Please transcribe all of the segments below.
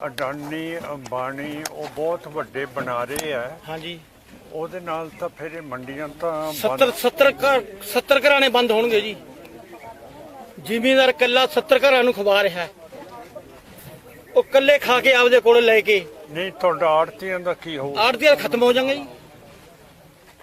ਅਡਾਨੀ ਅੰਬਾਨੀ ਉਹ ਬਹੁਤ ਵੱਡੇ ਬਣਾ ਰਹੇ ਆ। ਹਾਂਜੀ। ਉਹਦੇ ਨਾਲ ਤਾਂ ਫਿਰ ਇਹ ਮੰਡੀਆਂ ਤਾਂ 70 ਬੰਦ 70 ਘਰ 70 ਘਰਾਣੇ ਬੰਦ ਹੋਣਗੇ ਜੀ। ਜ਼ਿਮੀਂਦਾਰ ਕੱਲਾ 70 ਘਰਾਂ ਨੂੰ ਖਵਾ ਰਿਹਾ ਹੈ। ਉਹ ਕੱਲੇ ਖਾ ਕੇ ਆਪਦੇ ਕੋਲ ਲੈ ਕੇ ਨਹੀਂ ਤੁਹਾਡਾ ਆੜਤੀਆਂ ਦਾ ਕੀ ਹੋਊ? ਆੜਤੀਆਂ ਖਤਮ ਹੋ ਜਾਣਗੇ ਜੀ।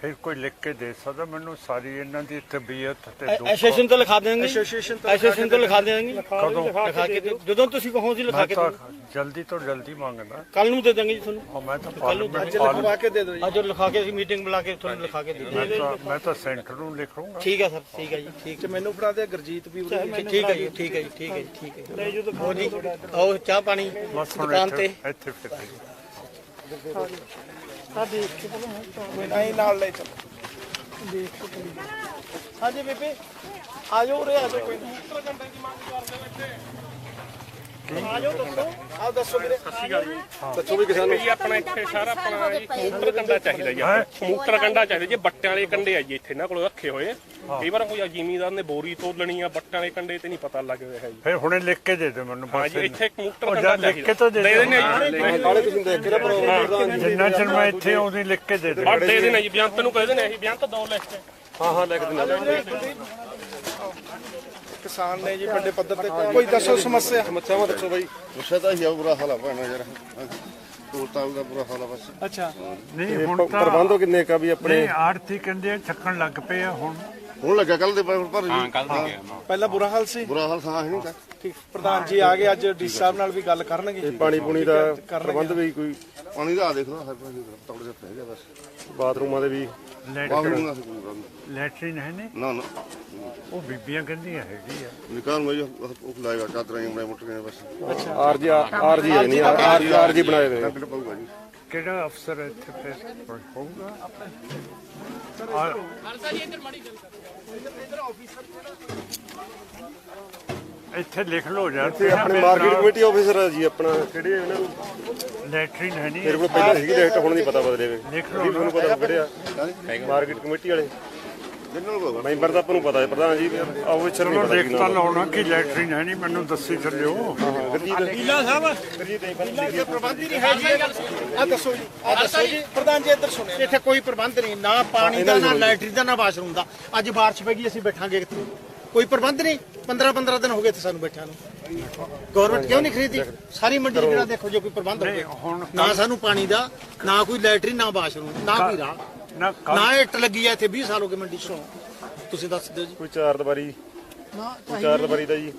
ਫਿਰ ਕੋਈ ਲਿਖ ਕੇ ਦੇ ਸਕਦਾ? ਮੈਨੂੰ ਸਾਰੀ ਇਹਨਾਂ ਦੀ ਤਬੀਅਤ ਤੇ ਦੁੱਖ ਐਸੋਸੀਏਸ਼ਨ ਤੋਂ ਲਿਖਾ ਦੇਣਗੇ ਐਸੋਸੀਏਸ਼ਨ ਤੋਂ ਐਸੋਸੀਏਸ਼ਨ ਤੋਂ ਲਿਖਾ ਦੇਣਗੇ ਕਦੋਂ ਲਿਖਾ ਕੇ ਦਿਓ। ਜਦੋਂ ਤੁਸੀਂ ਕਹੋ ਜੀ ਲਿਖਾ ਮੈਂ ਕੇ ਤਾਂ ਦਿਓ ਜਲਦੀ ਤੋਂ ਜਲਦੀ ਮੰਗਦਾ। ਕੱਲ ਨੂੰ ਦੇ ਦਾਂਗੇ ਜੀ ਤੁਹਾਨੂੰ। ਹਾਂ, ਮੈਂ ਤਾਂ ਪਾਰਲੀਮੈਂਟ ਅੱਜ ਲਿਖਵਾ ਕੇ ਦੇ ਦਿਓ ਜੀ। ਅੱਜ ਉਹ ਲਿਖਾ ਕੇ ਅਸੀਂ ਮੀਟਿੰਗ ਬੁਲਾ ਕੇ ਤੁਹਾਨੂੰ ਲਿਖਾ ਕੇ ਦੇ ਮੈਂ ਦਾਂਗੇ ਤਾਂ ਮੈਂ ਤਾਂ ਸੈਂਟਰ ਨੂੰ ਲਿਖੂੰਗਾ ਠੀਕ ਹੈ ਸਰ ਠੀਕ ਹੈ ਜੀ ਠੀਕ ਤੇ ਮੈਨੂੰ ਫੜਾ ਦੇ ਗੁਰਜੀਤ ਵੀ ਉਰੇ ਹੀ। ਠੀਕ ਹੈ ਜੀ ਠੀਕ ਹੈ ਜੀ ਠੀਕ ਹੈ ਜੀ ਠੀਕ ਹੈ। ਲੈ ਜਦੋਂ ਹੋ ਜੀ ਆਓ ਚਾਹ ਪਾਣੀ ਬਸ ਹੁਣ ਦੁਕਾਨ ਤੇ। ਇੱਥੇ ਕੋਈ ਨਹੀਂ ਨਾਲ ਲੈ ਚੱਲ। ਹਾਂਜੀ ਬੇਬੇ ਆ ਜਾਓ ਉਰੇ ਆ ਜਾਓ ਕੋਈ ਨਹੀਂ ਆ ਆ ਦੱਸੋ। ਵੀਰੇ। ਦੱਸੋ ਵੀ ਕਿਸਾਨ ਜੀ ਆਪਣਾ ਇੱਥੇ ਸਾਰਾ ਆਪਣਾ ਜੀ ਕਬੂਤਰ ਕੰਡਾ ਚਾਹੀਦਾ ਜੀ ਆਪਾਂ ਕਬੂਤਰ ਕੰਡਾ ਚਾਹੀਦਾ ਜੀ ਬੱਟਿਆਂ ਵਾਲੇ ਕੰਡੇ ਆ ਜੀ ਇੱਥੇ ਇਹਨਾਂ ਕੋਲ ਰੱਖੇ ਹੋਏ। ਕਈ ਵਾਰ ਕੋਈ ਜ਼ਿਮੀਦਾਰ ਨੇ ਬੋਰੀ ਤੋਲਣੀ ਆ ਬੱਟਾਂ ਵਾਲੇ ਕੰਡੇ ਤੇ ਨਹੀਂ ਪਤਾ ਲੱਗ ਰਿਹਾ ਜੀ। ਫਿਰ ਹੁਣੇ ਲਿਖ ਕੇ ਦੇ ਦਿਓ ਮੈਨੂੰ ਹਾਂ ਜੀ ਇੱਥੇ ਕਬੂਤਰ ਉਹ ਕੰਡਾ ਜਦ ਲਿਖ ਕੇ ਚਾਹੀਦਾ ਤਾਂ ਦੇ ਦੇ ਦਿਓ। ਦੇਣੇ ਜੀ। ਕਾਲੇ ਤੁਸੀਂ ਦੇਖ ਕੇ ਨਾ ਪ੍ਰੋਗਰਾਮ ਜਿੰਨਾ ਚਿਰ ਮੈਂ ਇੱਥੇ ਆਉਂਦੀ ਲਿਖ ਕੇ ਦੇ ਦੇ ਬੜ ਦੇ ਦੇਣੇ ਜੀ ਬਿਆੰਤ ਨੂੰ ਕਹਿ ਦੇਣੇ ਅਸੀਂ ਬਿਆੰਤ ਦੋ ਲਿਖ ਕੇ। ਕਿਸਾਨ ਨੇ ਜੀ ਵੱਡੇ ਪੱਧਰ ਤੇ ਕੋਈ ਦੱਸੋ ਸਮੱਸਿਆ? ਸਮੱਸਿਆਵਾਂ ਦੱਸੋ ਬਾਈ। ਗੁੱਸਾ ਤਾਂ ਹੀ ਆ ਬੁਰਾ ਹਾਲ ਆ ਭਾਣਾ ਯਾਰ। ਤੋਲਤਾ ਦਾ ਬੁਰਾ ਹਾਲ ਆ ਬਸ। ਅੱਛਾ। ਨਹੀਂ ਹੁਣ ਤਾਂ ਪ੍ਰਬੰਧੋ ਕਿੰਨੇ ਕਾ ਵੀ ਆਪਣੇ ਨਹੀਂ ਆੜਤੀ ਕਹਿੰਦੇ ਆ ਚੱਕਣ ਲੱਗ ਪਏ ਆ ਹੁਣ। ਹੁਣ ਲੱਗਾ ਕੱਲ ਦੇ ਪਰ ਪਰ ਹਾਂ ਕੱਲ ਪਹਿਲਾਂ ਬੁਰਾ ਹਾਲ ਸੀ? ਬੁਰਾ ਹਾਲ ਸਾਹ ਨਹੀਂ ਤਾਂ। ਠੀਕ। ਪ੍ਰਧਾਨ ਜੀ ਆ ਗਏ ਅੱਜ ਡੀ ਸਾਹਿਬ ਨਾਲ ਵੀ ਗੱਲ ਕਰਨਗੇ। ਪਾਣੀ ਪੂਣੀ ਦਾ ਪ੍ਰਬੰਧ ਵੀ ਕੋਈ ਪਾਣੀ ਦਾ ਆ ਦੇਖ ਲਓ ਹਰ ਪਾਸੇ ਤੌੜ ਜਿਹਾ ਪੈ ਗਿਆ ਬਸ। ਬਾਥਰੂਮਾਂ ਦੇ ਵੀ ਬਾਹਰ ਨੂੰ ਕੋਈ ਗੱਲ ਲੈਟਰਿਨ ਹੈ ਨਹੀਂ? ਨਾ ਨਾ। ਉਹ ਬੀਬੀਆਂ ਕਹਿੰਦੀਆਂ ਹੈਗੀ ਆ। ਨਿਕਾਲ ਮੈਂ ਉਹ ਲਾਏਗਾ ਚਾਦਰਾਂ ਹੀ ਬਣੇ ਮੁੱਟ ਗਏ ਬਸ ਆਰਜੀ ਆਰਜੀ ਹੈ ਨਹੀਂ ਆਰਜੀ ਆਰਜੀ ਬਣਾਏ ਹੋਏ ਕਿੱਟ ਪਊਗਾ ਜੀ। ਕਿਹੜਾ ਅਫਸਰ ਹੈ ਇੱਥੇ ਫਿਰ ਹੋਊਗਾ? ਆ- ਇੱਥੇ ਲਿਖ ਲਓ ਯਾਰ ਤੇ ਆਪਣੇ ਮਾਰਕੀਟ ਕਮੇਟੀ ਆਫੀਸਰ ਆ ਜੀ ਆਪਣਾ। ਕਿਹੜੇ ਇਹਨਾਂ ਨੂੰ ਲੈਟਰਿਨ ਹੈ ਨਹੀਂ। ਮੇਰੇ ਕੋਲ ਪਹਿਲਾਂ ਸੀਗੀ ਡਾਇਰੈਕਟ ਹੁਣ ਨਹੀਂ ਪਤਾ ਬਦਲੇ ਵੇ। ਲਿਖ ਲਓ ਤੁਹਾਨੂੰ ਪਤਾ ਕਿਹੜੇ ਆ। ਮਾਰਕੀਟ ਕਮੇਟੀ ਵਾਲੇ। ਮੈਂਬਰ ਦਾ ਆਪਾਂ ਨੂੰ ਪਤਾ ਹੈ ਪ੍ਰਧਾਨ ਜੀ। ਆਫੀਸਰ ਨਹੀਂ ਚਲੋ ਪਤਾ ਦੇਖ ਤਾਂ ਲਾਉਣਾ ਕਿ ਲੈਟਰਿਨ ਹੈ ਨਹੀਂ ਮੈਨੂੰ ਦੱਸੀ ਚੱਲਿਓ। ਪ੍ਰਬੰਧ ਹੀ ਨਹੀਂ ਹੈ ਜੀ। ਆ ਦੱਸੋ ਜੀ ਆ ਦੱਸੋ ਜੀ। ਪ੍ਰਧਾਨ ਜੀ ਇੱਧਰ ਸੁਣਿਓ ਇੱਥੇ ਕੋਈ ਪ੍ਰਬੰਧ ਨਹੀਂ ਨਾ ਪਾਣੀ ਦਾ ਨਾ ਲਾਈਟਰੀ ਦਾ ਨਾ ਵਾਸ਼ਰੂਮ ਦਾ। ਅੱਜ ਬਾਰਿਸ਼ ਪੈ ਗਈ ਅਸੀਂ ਬੈਠਾਂਗੇ ਕਿੱਥੇ ਕੋਈ ਪ੍ਰਬੰਧ ਨਹੀਂ 15 15 ਦਿਨ ਹੋ ਗਏ ਇੱਥੇ ਸਾਨੂੰ ਬੈਠਿਆਂ ਨੂੰ। ਗਵਰਨਮੈਂਟ ਕਿਉਂ ਨਹੀਂ ਖਰੀਦੀ? ਸਾਰੀ ਮੰਡੀ ਜਿਹੜਾ ਦੇਖੋ ਜੋ ਕੋਈ ਪ੍ਰਬੰਧ ਹੋਵੇ। ਹੁਣ ਨਾ ਸਾਨੂੰ ਪਾਣੀ ਦਾ ਨਾ ਕੋਈ ਲਾਈਟਰੀ ਨਾ ਵਾਸ਼ਰੂਮ ਨਾ ਕੋਈ ਰਾਹ। ਨਾ ਨਾ ਇੱਟ ਲੱਗੀ ਹੈ ਇੱਥੇ 20 ਸਾਲ ਹੋ ਗਏ ਮੰਡੀ 'ਚ। ਤੁਸੀਂ ਦੱਸ ਦਿਓ ਜੀ। ਕੋਈ ਚਾਰ ਦੀਵਾਰੀ। ਕੋਈ ਚਾਰ ਦੀਵਾਰੀ ਦਾ ਜੀ।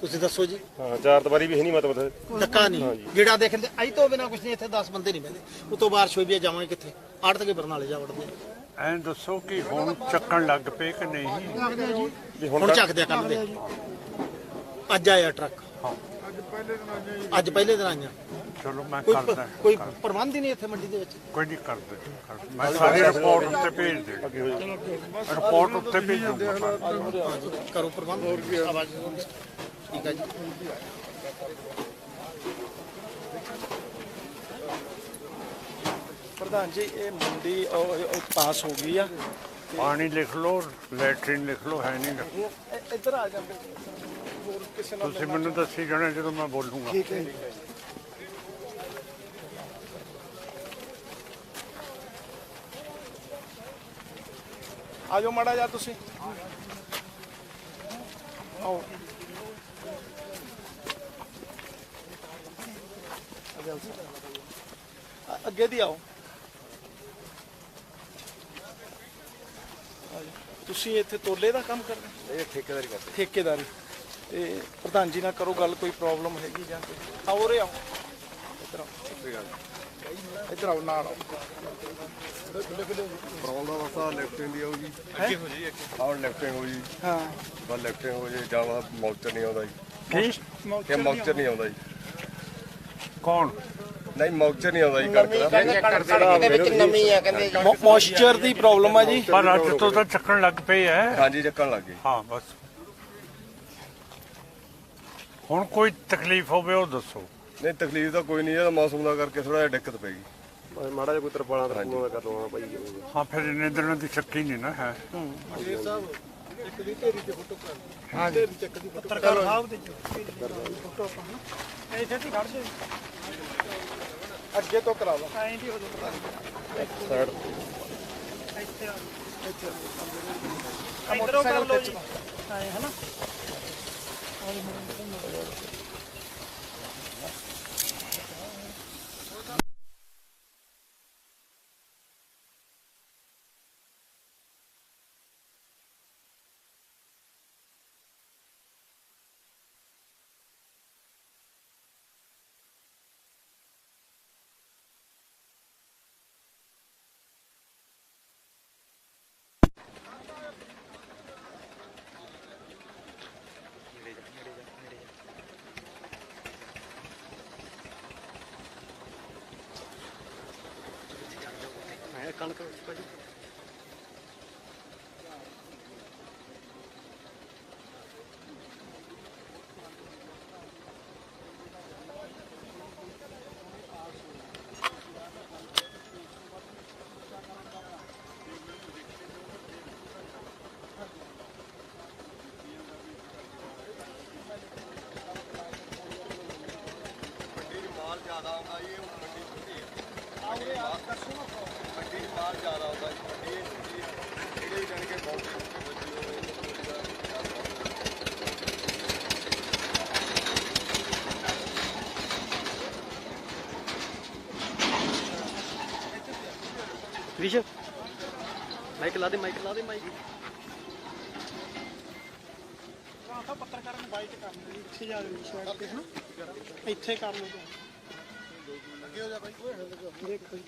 ਤੁਸੀਂ ਦੱਸੋ ਜੀ। ਹਾਂ ਚਾਰ ਦੀਵਾਰੀ ਵੀ ਹੈ ਨਹੀਂ ਮਤਲਬ ਧੱਕਾ ਨਹੀਂ। ਜਿਹੜਾ ਦੇਖਦੇ ਅਈ ਤੋਂ ਬਿਨਾ ਕੁਝ ਨਹੀਂ ਇੱਥੇ 10 ਬੰਦੇ ਨਹੀਂ ਬੈਠੇ ਉਤੋਂ ਬਾਰਿਸ਼ ਹੋਈ ਵੀ ਜਾਵਾਂਗੇ ਕਿੱਥੇ? ਆੜਤ ਕੇ ਬਰਨਾਲੇ ਜਾ ਵੜਦੇ ਆ। ਐਂ ਦੱਸੋ ਕਿ ਹੁਣ ਚੱਕਣ ਲੱਗ ਪਏ ਕਿ ਨਹੀਂ? ਵੀ ਹੁਣ ਚੱਕਦੇ ਆ ਕੱਲ ਦੇ। ਅੱਜ ਆਇਆ ਟਰੱਕ। ਅੱਜ ਪਹਿਲੇ ਦਿਨ ਆਈਆਂ। ਚਲੋ ਮੈਂ ਕੋਈ ਕਰਦਾ ਕੋਈ ਪ੍ਰਬੰਧ ਹੀ ਨਹੀਂ ਇੱਥੇ ਮੰਡੀ ਦੇ ਵਿੱਚ? ਕੋਈ ਨਹੀਂ ਕਰਦੇ ਕਰਦੇ। ਮੈਂ ਸਾਰੀ ਰਿਪੋਰਟ ਉੱਤੇ ਭੇਜ ਦੇ। ਰਿਪੋਰਟ ਉੱਤੇ ਭੇਜ ਦੂੰਗਾ ਕਰੋ ਪ੍ਰਬੰਧ। ਆਵਾਜ਼ ਠੀਕ ਹੈ ਜੀ। ਪ੍ਰਧਾਨ ਜੀ ਇਹ ਮੰਡੀ ਉਹ- ਉਹ ਪਾਸ ਹੋ ਗਈ ਆ। ਪਾਣੀ ਲਿਖ ਲਓ ਲੈਟਰਿਨ ਲਿਖ ਲਓ ਹੈ ਨਹੀਂ ਇ- ਇੱਧਰ ਆ ਜਾਂਦੇ। ਹੋਰ ਕਿਸੇ ਨਾਲ ਤੁਸੀਂ ਮੈਨੂੰ ਦੱਸੀ ਜਾਣਾ ਜਦੋਂ ਮੈਂ ਬੋਲੂੰਗਾ। ਠੀਕ ਹੈ ਆ ਜਾਓ ਮਾੜਾ ਜਾ ਤੁਸੀਂ। ਆਓ। ਅੱਗੇ ਦੀ ਆਓ। ਤੁਸੀਂ ਇੱਥੇ ਤੋਲੇ ਦਾ ਕੰਮ ਕਰਦੇ ਇਹ ਠੇਕੇਦਾਰੀ ਕਰਦੇ। ਠੇਕੇਦਾਰੀ। ਤੇ ਪ੍ਰਧਾਨ ਜੀ ਨਾਲ ਕਰੋ ਗੱਲ ਕੋਈ ਪ੍ਰੋਬਲਮ ਹੈਗੀ ਜਾਂ ਕੋਈ? ਆਓ ਰੇ ਆਓ। ਇੱਧਰ ਆਓ। ਇੱਧਰ ਆਓ ਨਾਲ ਆਓ। ਪ੍ਰੋਬਲਮ ਦਾ ਵਸਾ ਲੈਫਟਿੰਗ ਦੀ ਆਉਗੀ ਅੱਗੇ ਹੋ ਜੀ ਆਉਣ ਲੈਫਟਿੰਗ ਹੋ ਜੀ। ਹਾਂ। ਬਸ ਲੈਫਟਿੰਗ ਹੋ ਜੇ ਜਾਂ ਮੌਕਚਰ ਨਹੀਂ ਆਉਂਦਾ ਜੀ। ਕੀ ਮੌਕਚਰ ਨਹੀਂ ਆਉਂਦਾ ਜੀ। ਕੌਣ? ਨਹੀਂ ਮੌਕਚਰ ਨਹੀਂ ਆਉਂਦਾ ਜੀ ਕਰਕੇ ਮੋਇਸਚਰ ਦੀ ਪ੍ਰੋਬਲਮ ਆ ਜੀ। ਪਰ ਅੱਜ ਤੋਂ ਤਾਂ ਚੱਕਣ ਲੱਗ ਪਏ ਐ ਹਾਂਜੀ ਚੱਕਣ ਲੱਗ ਗਏ। ਹਾਂ ਬਸ। ਹੁਣ ਕੋਈ ਤਕਲੀਫ ਹੋਵੇ ਉਹ ਦੱਸੋ। ਨਹੀਂ ਤਕਲੀਫ ਤਾਂ ਕੋਈ ਨਹੀਂ ਇਹਦਾ ਮੌਸਮ ਦਾ ਕਰਕੇ ਥੋੜਾ ਜਿਹਾ ਦਿੱਕਤ ਪੈ ਗਈ। ਮਾੜਾ ਜਿਹਾ ਕੋਈ ਤਰਪਾਲਾਂ ਤਰਪੂਲਾਂ ਕਰ ਲਵਾਂ ਭਾਈ ਹਾਂ ਫਿਰ ਇੰਨੇ ਦਿਨਾਂ ਦੀ ਸ਼ੱਕੀ ਨਹੀਂ ਨਾ ਹੈ। ਇੱਕ ਦੀ ਢੇਰੀ ਤੇ ਫੋਟੋ ਕਰਾ ਲਓ ਹਾਂ ਢੇਰੀ ਚੱਕ ਦੀ ਫੋਟੋ ਪੱਤਰਕਾਰ ਸਾਹਿਬ ਦੇ। ਫੋਟੋ ਆਪਾਂ ਨਾ। ਇੱਥੇ ਤੇ ਖੜ ਜਾਓ ਅੱਗੇ ਤੋਂ ਕਰਾ ਲਓ। ਐਂ ਦੀ ਹੋ ਜਾਊਗਾ ਸਾਈਡ ਇੱਥੇ ਆ ਇਧਰੋਂ ਕਰ ਲਓ ਜੀ। ਐਂ ਹਨਾ। ਵਿਸ਼ ਮਾਈਕ ਲਾ ਦੇ ਮਾਈਕ ਲਾ ਦੇ ਮਾਈਕ। ਆਪਾਂ ਪੱਤਰਕਾਰਾਂ ਨੂੰ ਬਾਈਟ ਕਰ ਲਈ ਇੱਥੇ ਜਾ ਕੇ ਸਾਈਡ ਤੇ ਹਨਾ ਇੱਥੇ ਕਰ ਲਓ ਅੱਗੇ ਹੋ ਜਾ ਬਾਈ ਦੇਖੋ ਜੀ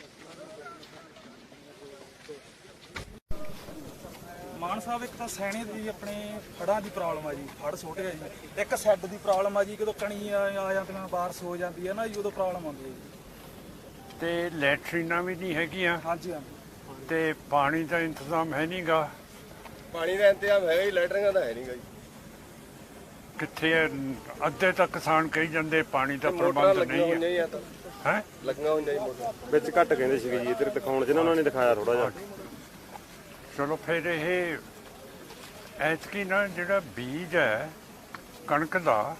ਮਾਨ ਸਾਹਿਬ ਇੱਕ ਤਾਂ ਸੈਣੇ ਦੀ ਆਪਣੇ ਫੜਾਂ ਦੀ ਪ੍ਰੋਬਲਮ ਆ ਜੀ ਫੜ ਛੋਟੇ ਆ ਜੀ। ਇੱਕ ਸੈੱਡ ਦੀ ਪ੍ਰੋਬਲਮ ਆ ਜੀ ਜਦੋਂ ਕਣੀ ਆ ਆ ਜਾਂਦੀਆਂ ਬਾਰਿਸ਼ ਹੋ ਜਾਂਦੀ ਹੈ ਨਾ ਜੀ ਉਦੋਂ ਪ੍ਰੋਬਲਮ ਆਉਂਦੀ ਹੈ ਜੀ। ਤੇ ਲੈਟਰੀਨਾਂ ਵੀ ਨਹੀਂ ਹੈਗੀਆਂ। ਹਾਂਜੀ ਹਾਂਜੀ। ਤੇ ਪਾਣੀ ਦਾ ਇੰਤਜ਼ਾਮ ਹੈ ਨਹੀਂਗਾ ਪਾਣੀ ਦਾ ਇੰਤਜ਼ਾਮ ਹੈਗਾ ਹੀ ਲੈਟਰਿੰਗਾਂ ਦਾ ਹੈ ਨਹੀਂਗਾ ਜੀ। ਕਿੱਥੇ ਹੈ? ਅੱਧੇ ਤਾਂ ਕਿਸਾਨ ਕਹੀ ਜਾਂਦੇ ਪਾਣੀ ਦਾ ਮੋਟਰਾਂ ਪ੍ਰਬੰਧ ਲੱਗੀਆਂ ਨਹੀਂ ਹੈ। ਹੀ ਆ ਤਾਂ। ਹੈ? ਲੱਗੀਆਂ ਹੋਈਆਂ ਜੀ ਮੋਟਰਾਂ। ਵਿੱਚ ਘੱਟ ਕਹਿੰਦੇ ਸੀਗੇ ਜੀ ਇੱਧਰ ਦਿਖਾਉਣ ਚ ਨਾ ਉਹਨਾਂ ਨੇ ਦਿਖਾਇਆ ਥੋੜਾ ਜਿਹਾ। ਚਲੋ ਫਿਰ ਇਹ ਐਤਕੀ ਨਾ ਜਿਹੜਾ ਬੀਜ ਹੈ ਕਣਕ ਦਾ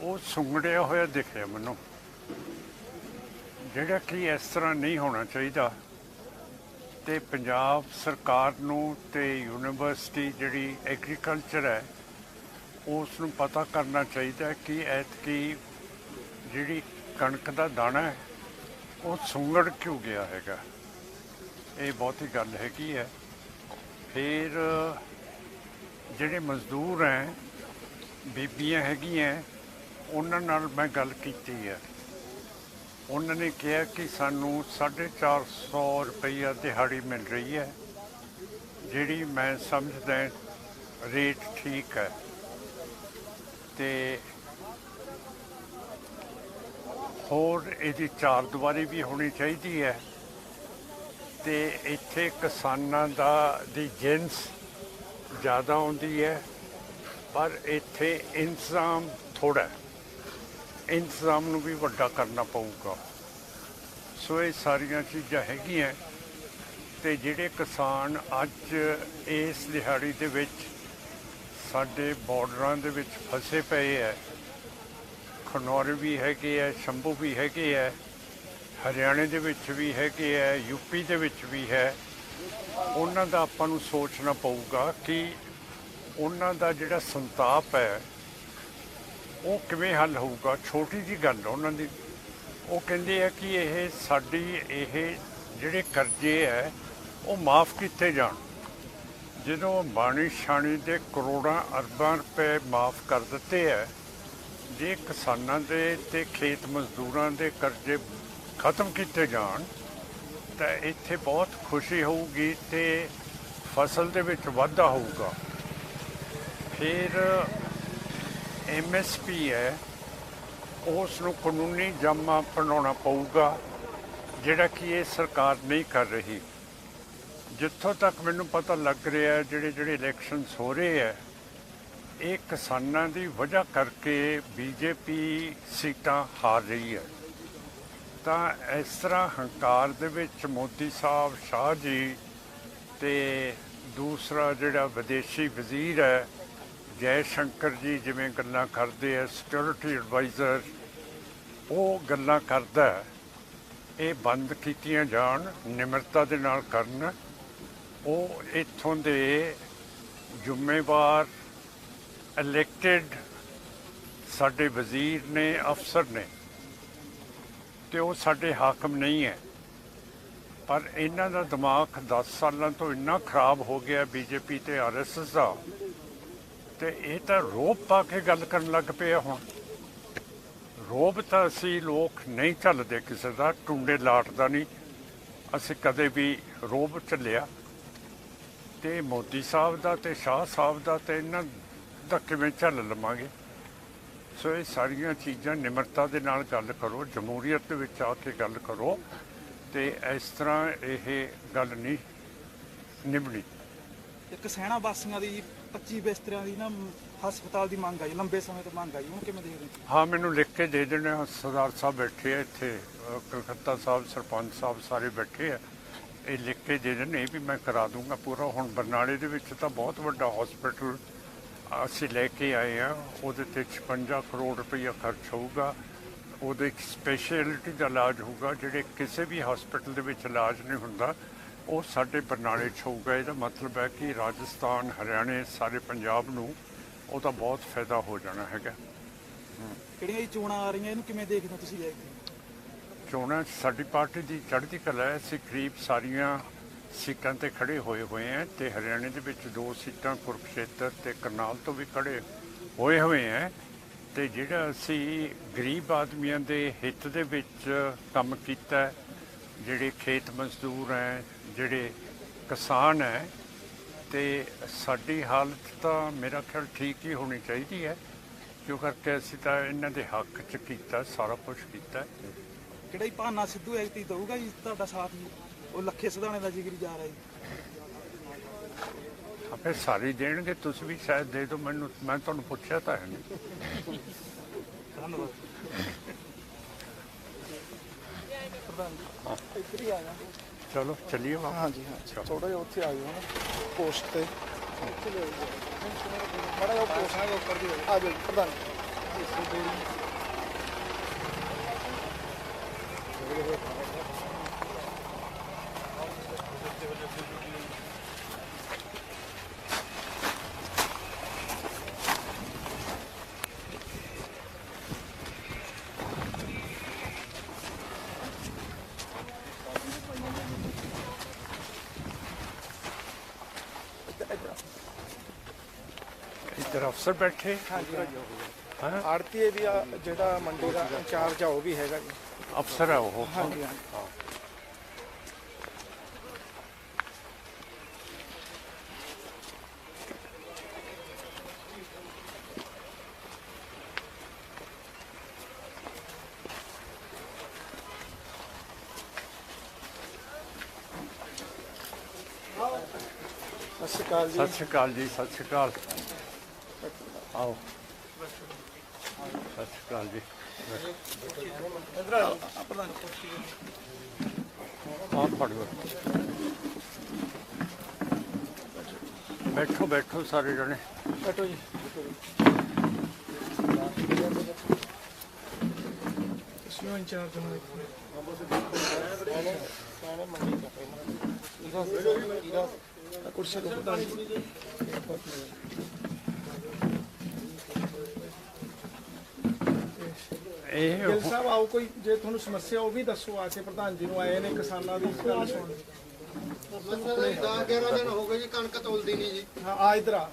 ਉਹ ਸੁੰਗੜਿਆ ਹੋਇਆ ਦਿਖਿਆ ਮੈਨੂੰ। ਜਿਹੜਾ ਕਿ ਇਸ ਤਰ੍ਹਾਂ ਨਹੀਂ ਹੋਣਾ ਚਾਹੀਦਾ। ਤੇ ਪੰਜਾਬ ਸਰਕਾਰ ਨੂੰ ਤੇ ਯੂਨੀਵਰਸਿਟੀ ਜਿਹੜੀ ਐਗਰੀਕਲਚਰ ਹੈ, ਉਸ ਨੂੰ ਪਤਾ ਕਰਨਾ ਚਾਹੀਦਾ ਕਿ ਐਤਕੀ ਜਿਹੜੀ ਕਣਕ ਦਾ ਦਾਣਾ ਹੈ, ਉਹ ਸੁੰਗੜ ਕਿਉਂ ਗਿਆ ਹੈਗਾ? ਇਹ ਬਹੁਤੀ ਗੱਲ ਹੈਗੀ ਹੈ। ਫਿਰ ਜਿਹੜੇ ਮਜ਼ਦੂਰ ਹੈ, ਬੀਬੀਆਂ ਹੈਗੀਆਂ, ਉਹਨਾਂ ਨਾਲ ਮੈਂ ਗੱਲ ਕੀਤੀ ਹੈ। ਉਹਨਾਂ ਨੇ ਕਿਹਾ ਕਿ ਸਾਨੂੰ 450 ਰੁਪਈਆ ਦਿਹਾੜੀ ਮਿਲ ਰਹੀ ਹੈ, ਜਿਹੜੀ ਮੈਂ ਸਮਝਦਾ ਰੇਟ ਠੀਕ ਹੈ। ਤੇ ਹੋਰ ਇਹਦੀ ਚਾਰ ਦੀਵਾਰੀ ਵੀ ਹੋਣੀ ਚਾਹੀਦੀ ਹੈ। ਤੇ ਇੱਥੇ ਕਿਸਾਨਾਂ ਦਾ, ਦੀ ਜਿੰਸ ਜ਼ਿਆਦਾ ਆਉਂਦੀ ਹੈ, ਪਰ ਇੱਥੇ ਇੰਤਜ਼ਾਮ ਥੋੜਾ ਹੈ। ਇੰਤਜ਼ਾਮ ਨੂੰ ਵੀ ਵੱਡਾ ਕਰਨਾ ਪਊਗਾ। ਸੋ ਇਹ ਸਾਰੀਆਂ ਚੀਜ਼ਾਂ ਹੈਗੀਆਂ ਤੇ ਜਿਹੜੇ ਕਿਸਾਨ ਅੱਜ ਇਸ ਦਿਹਾੜੀ ਦੇ ਵਿੱਚ ਸਾਡੇ ਬਾਰਡਰਾਂ ਦੇ ਵਿੱਚ ਫਸੇ ਪਏ ਹੈ, ਖਨੌਰ ਵੀ ਹੈਗੇ ਹੈ, ਸ਼ੰਭੂ ਵੀ ਹੈਗੇ ਹੈ, ਹਰਿਆਣੇ ਦੇ ਵਿੱਚ ਵੀ ਹੈਗੇ ਹੈ ਯੂਪੀ ਦੇ ਵਿੱਚ ਵੀ ਹੈ, ਉਹਨਾਂ ਦਾ ਆਪਾਂ ਨੂੰ ਸੋਚਣਾ ਪਊਗਾ ਕਿ ਉਹਨਾਂ ਦਾ ਜਿਹੜਾ ਸੰਤਾਪ ਹੈ ਉਹ ਕਿਵੇਂ ਹੱਲ ਹੋਊਗਾ? ਛੋਟੀ ਜੀ ਗੱਲ ਆ ਉਹਨਾਂ ਦੀ। ਉਹ ਕਹਿੰਦੇ ਆ ਕਿ ਇਹ ਸਾਡੀ, ਇਹ ਜਿਹੜੇ ਕਰਜ਼ੇ ਹੈ ਉਹ ਮਾਫ ਕੀਤੇ ਜਾਣ। ਜਦੋਂ ਬਾਣੀ ਛਾਣੀ ਦੇ ਕਰੋੜਾਂ ਅਰਬਾਂ ਰੁਪਏ ਮਾਫ ਕਰ ਦਿੱਤੇ ਹੈ ਜੇ ਕਿਸਾਨਾਂ ਦੇ ਤੇ ਖੇਤ ਮਜ਼ਦੂਰਾਂ ਦੇ ਕਰਜ਼ੇ ਖਤਮ ਕੀਤੇ ਜਾਣ, ਤਾਂ ਇੱਥੇ ਬਹੁਤ ਖੁਸ਼ੀ ਹੋਊਗੀ ਤੇ ਫਸਲ ਦੇ ਵਿੱਚ ਵਾਧਾ ਹੋਊਗਾ। ਫਿਰ ਐਮਐਸਪੀ ਹੈ, ਉਸ ਨੂੰ ਕਾਨੂੰਨੀ ਜਾਮਾ ਬਣਾਉਣਾ ਪਊਗਾ, ਜਿਹੜਾ ਕਿ ਇਹ ਸਰਕਾਰ ਨਹੀਂ ਕਰ ਰਹੀ। ਜਿੱਥੋਂ ਤੱਕ ਮੈਨੂੰ ਪਤਾ ਲੱਗ ਰਿਹਾ ਹੈ, ਜਿਹੜੇ ਜਿਹੜੇ ਇਲੈਕਸ਼ਨਸ ਹੋ ਰਹੇ ਹੈ, ਇਹ ਕਿਸਾਨਾਂ ਦੀ ਵਜ੍ਹਾ ਕਰਕੇ ਬੀਜੇਪੀ ਸੀਟਾਂ ਹਾਰ ਰਹੀ ਹੈ। ਤਾਂ ਇਸ ਤਰ੍ਹਾਂ ਹੰਕਾਰ ਦੇ ਵਿੱਚ ਮੋਦੀ ਸਾਹਿਬ, ਸ਼ਾਹ ਜੀ ਤੇ ਦੂਸਰਾ ਜਿਹੜਾ ਵਿਦੇਸ਼ੀ ਵਜ਼ੀਰ ਹੈ ਜੈ ਸ਼ੰਕਰ ਜੀ ਜਿਵੇਂ ਗੱਲਾਂ ਕਰਦੇ ਆ ਸਿਕਿਉਰਿਟੀ ਐਡਵਾਈਜ਼ਰ ਉਹ ਗੱਲਾਂ ਕਰਦਾ ਇਹ ਬੰਦ ਕੀਤੀਆਂ ਜਾਣ, ਨਿਮਰਤਾ ਦੇ ਨਾਲ ਕਰਨ। ਉਹ ਇੱਥੋਂ ਦੇ ਜ਼ਿੰਮੇਵਾਰ ਇਲੈਕਟਿਡ ਸਾਡੇ ਵਜ਼ੀਰ ਨੇ, ਅਫਸਰ ਨੇ। ਤੇ ਉਹ ਸਾਡੇ ਹਾਕਮ ਨਹੀਂ ਹੈ। ਪਰ ਇਹਨਾਂ ਦਾ ਦਿਮਾਗ 10 ਸਾਲਾਂ ਤੋਂ ਇੰਨਾ ਖਰਾਬ ਹੋ ਗਿਆ, ਬੀਜੇਪੀ ਤੇ ਆਰਐਸਐਸ ਦਾ। ਤੇ ਇਹ ਤਾਂ ਰੋਬ ਪਾ ਕੇ ਗੱਲ ਕਰਨ ਲੱਗ ਪਏ ਆ ਹੁਣ। ਰੋਬ ਤਾਂ ਅਸੀਂ ਲੋਕ ਨਹੀਂ ਝੱਲਦੇ ਕਿਸੇ ਦਾ, ਟੁੰਡੇ ਲਾਟ ਦਾ ਨਹੀਂ। ਅਸੀਂ ਕਦੇ ਵੀ ਰੋਬ ਝੱਲਿਆ। ਤੇ ਮੋਦੀ ਸਾਹਿਬ ਦਾ ਤੇ ਸ਼ਾਹ ਸਾਹਿਬ ਦਾ ਤੇ ਇਹਨਾਂ ਦਾ ਕਿਵੇਂ ਝੱਲ ਲਵਾਂਗੇ? ਸੋ ਇਹ ਸਾਰੀਆਂ ਚੀਜ਼ਾਂ ਨਿਮਰਤਾ ਦੇ ਨਾਲ ਗੱਲ ਕਰੋ, ਜਮਹੂਰੀਅਤ ਦੇ ਵਿੱਚ ਆ ਕੇ ਗੱਲ ਕਰੋ ਤੇ ਇਸ ਤਰ੍ਹਾਂ ਇਹ ਗੱਲ ਨਹੀਂ ਨਿਭਣੀ। ਇੱਕ ਸੈਣਾ ਵਾਸੀਆਂ ਦੀ 25 ਬਿਸਤਰਿਆਂ ਦੀ ਨਾ ਹਸਪਤਾਲ ਦੀ ਮੰਗ ਆਈ ਲੰਬੇ ਸਮੇਂ ਤੋਂ ਮੰਗ ਆਈ ਉਹਨੂੰ ਕਿਵੇਂ ਦੇਖਦੇ ਹੋ? ਹਾਂ ਮੈਨੂੰ ਲਿਖ ਕੇ ਦੇ ਦੇਣੇ ਆ, ਸਰਦਾਰ ਸਾਹਿਬ ਬੈਠੇ ਆ ਇੱਥੇ ਅ, ਕਲਕੱਤਾ ਸਾਹਿਬ ਸਰਪੰਚ ਸਾਹਿਬ ਸਾਰੇ ਬੈਠੇ ਆ। ਇਹ ਲਿਖ ਕੇ ਦੇ ਦੇਣੇ ਇਹ ਵੀ ਮੈਂ ਕਰਾ ਦੂੰਗਾ ਪੂਰਾ। ਹੁਣ ਬਰਨਾਲੇ ਦੇ ਵਿੱਚ ਤਾਂ ਬਹੁਤ ਵੱਡਾ ਹਸਪੀਟਲ ਅਸੀਂ ਲੈ ਕੇ ਆਏ ਆ ਉਹਦੇ ਤੇ 56 ਕਰੋੜ ਰੁਪਈਆ ਖਰਚ ਹੋਊਗਾ। ਉਹਦੇ ਇੱਕ ਸਪੈਸ਼ਲਿਟੀ ਦਾ ਇਲਾਜ ਹੋਊਗਾ ਜਿਹੜੇ ਕਿਸੇ ਵੀ ਹਸਪੀਟਲ ਦੇ ਵਿੱਚ ਇਲਾਜ ਨਹੀਂ ਹੁੰਦਾ। ਉਹ ਸਾਡੇ ਬਰਨਾਲੇ 'ਚ ਹੋਊਗਾ ਇਹਦਾ ਮਤਲਬ ਹੈ ਕਿ ਰਾਜਸਥਾਨ ਹਰਿਆਣੇ ਸਾਰੇ ਪੰਜਾਬ ਨੂੰ ਉਹਦਾ ਬਹੁਤ ਫਾਇਦਾ ਹੋ ਜਾਣਾ ਹੈਗਾ। ਕਿਹੜੀਆਂ ਇਹ ਚੋਣਾਂ ਆ ਰਹੀਆਂ ਇਹਨੂੰ ਕਿਵੇਂ ਦੇਖਦੇ ਤੁਸੀਂ ਇਹ? ਚੋਣਾਂ 'ਚ ਸਾਡੀ ਪਾਰਟੀ ਦੀ ਚੜ੍ਹਦੀ ਕਲਾ ਹੈ ਅਸੀਂ ਕਰੀਬ ਸਾਰੀਆਂ ਸੀਟਾਂ ਤੇ ਖੜੇ ਹੋਏ ਹੋਏ ਹਾਂ ਤੇ ਹਰਿਆਣੇ ਦੇ ਵਿੱਚ ਦੋ ਸੀਟਾਂ ਕੁਰਕਸ਼ੇਤਰ ਤੇ ਕਰਨਾਲ ਤੋਂ ਵੀ ਖੜੇ ਹੋਏ ਹੋਏ ਹਾਂ ਤੇ ਜਿਹੜਾ ਅਸੀਂ ਗਰੀਬ ਆਦਮੀਆਂ ਦੇ ਹਿੱਤ ਦੇ ਵਿੱਚ ਕੰਮ ਕੀਤਾ ਜਿਹੜੇ ਖੇਤ ਮਜ਼ਦੂਰ ਹੈ ਜਿਹੜੇ ਕਿਸਾਨ ਹੈ ਤੇ ਸਾਡੀ ਹਾਲਤ ਤਾਂ ਮੇਰਾ ਖਿਆਲ ਠੀਕ ਹੀ ਹੋਣੀ ਚਾਹੀਦੀ ਹੈ ਕਿਉਂ ਕਰਕੇ ਅਸੀਂ ਤਾਂ ਇਹਨਾਂ ਦੇ ਹੱਕ 'ਚ ਕੀਤਾ ਸਾਰਾ ਕੁਝ ਕੀਤਾ। ਕਿਹੜਾ ਹੀ ਭਾਨਾ ਸਿੱਧੂ ਐਕਟੀ ਦਊਗਾ ਜੀ ਤੁਹਾਡਾ ਸਾਥ ਜੀ ਉਹ ਲੱਖੇ ਸਿਧਾਣੇ ਦਾ ਜਿਗਰੀ ਜਾ ਰਿਹਾ ਜੀ। ਆਪੇ ਸਾਰੇ ਦੇਣਗੇ ਤੁਸੀਂ ਵੀ ਸ਼ਾਇਦ ਦੇ ਦਿਓ ਮੈਨੂੰ ਮੈਂ ਤੁਹਾਨੂੰ ਪੁੱਛਿਆ ਤਾਂ ਹੈ ਨਹੀਂ। ਧੰਨਵਾਦ। ਚਲੋ ਚੱਲੀਏ ਵਾਪਸ ਹਾਂਜੀ ਹਾਂ ਥੋੜਾ ਜਿਹਾ ਉੱਥੇ ਆ ਜਾਓ ਨਾ ਪੋਸਟ ਤੇ। ਬੜਾ ਜਿਹਾ ਪੋਸਟ ਉੱਪਰ ਦੀ ਆ ਜਾਓ ਪ੍ਰਧਾਨ। ਇੱਧਰ ਅਫਸਰ ਬੈਠੇ ਹਾਂਜੀ ਆੜਤੀ ਵੀ ਆ ਜਿਹੜਾ ਮੰਡੀ ਦਾ ਇੰਚਾਰਜ ਆ ਉਹ ਵੀ ਹੈਗਾ ਜੀ ਅਫਸਰ ਹੈ ਉਹ ਹਾਂਜੀ ਹਾਂਜੀ ਸਤਿ ਸ਼੍ਰੀ ਅਕਾਲ ਜੀ। ਸਤਿ ਸ਼੍ਰੀ ਅਕਾਲ ਜੀ ਸਤਿ ਸ਼੍ਰੀ ਅਕਾਲ। ਆਓ ਸਤਿ ਸ਼੍ਰੀ ਅਕਾਲ ਜੀ ਆਹ ਫੜੋ ਬੈਠੋ ਬੈਠੋ ਸਾਰੇ ਜਣੇ। ਬੈਠੋ ਜੀ। ਤੁਸੀਂ ਇੰਚਾਰਜ ਹੋ ਕੁਰਸੀ ਤੋਂ ਜੀ ਇਹ ਗਿੱਲ ਸਾਹਿਬ ਆਓ ਕੋਈ ਜੇ ਤੁਹਾਨੂੰ ਸਮੱਸਿਆ ਉਹ ਵੀ ਦੱਸੋ ਆ ਕੇ ਪ੍ਰਧਾਨ ਜੀ ਨੂੰ ਆਏ ਨੇ ਕਿਸਾਨਾਂ ਦੀ ਗੱਲ ਸੁਣ 10 11 ਦਿਨ ਹੋ ਗਏ ਜੀ ਕਣਕ ਤੋਲਦੀ ਨਹੀਂ ਜੀ। ਹਾਂ ਆ ਇਧਰ ਆ।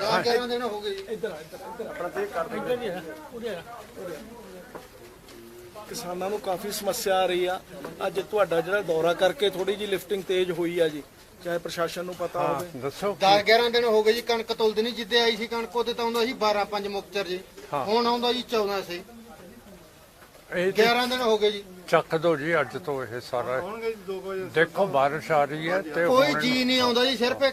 10 11 ਦਿਨ ਹੋ ਗਏ ਜੀ। ਇੱਧਰ ਆ ਇੱਧਰ ਇੱਧਰ ਆਪਣਾ ਤੇ ਕਰ ਇੱਧਰ ਵੀ ਹੈ ਉਰੇ ਆ ਉਰੇ ਆ। ਕਿਸਾਨਾਂ ਨੂੰ ਕਾਫੀ ਸਮੱਸਿਆ ਆ ਰਹੀ ਆ। ਅੱਜ ਤੁਹਾਡਾ ਜਿਹੜਾ ਦੌਰਾ ਕਰਕੇ ਥੋੜੀ ਜੀ ਲਿਫਟਿੰਗ ਤੇਜ਼ ਹੋਈ ਆ ਜੀ। ਚਾਹੇ ਪ੍ਰਸ਼ਾਸਨ ਨੂੰ ਪਤਾ ਹੋਵੇ। ਦੱਸੋ 10 11 ਦਿਨ ਹੋ ਗਏ ਜੀ ਕਣਕ ਤੋਲਦੀ ਨਹੀਂ। ਜਿੱਦੇ ਆਈ ਸੀ ਕਣਕ ਉਹਦੇ ਤਾਂ ਆਉਂਦਾ ਸੀ 12 5 ਮੁਕਤਰ ਜੀ। ਹਾਂ। ਹੁਣ ਆਉਂਦਾ ਜੀ 14 ਸੇ ਇਹ ਤੇ 11 ਦਿਨ ਹੋ ਗਏ ਜੀ। ਚੱਕ ਦੋ ਜੀ ਅੱਜ ਤੋਂ ਇਹ ਸਾਰਾ ਦੇਖੋ ਬਾਰਿਸ਼ ਆ ਰਹੀ ਹੈ ਤੇ ਕੋਈ ਹੁਣ- ਜੀ ਨਹੀਂ ਆਉਂਦਾ ਜੀ ਸਿਰਫ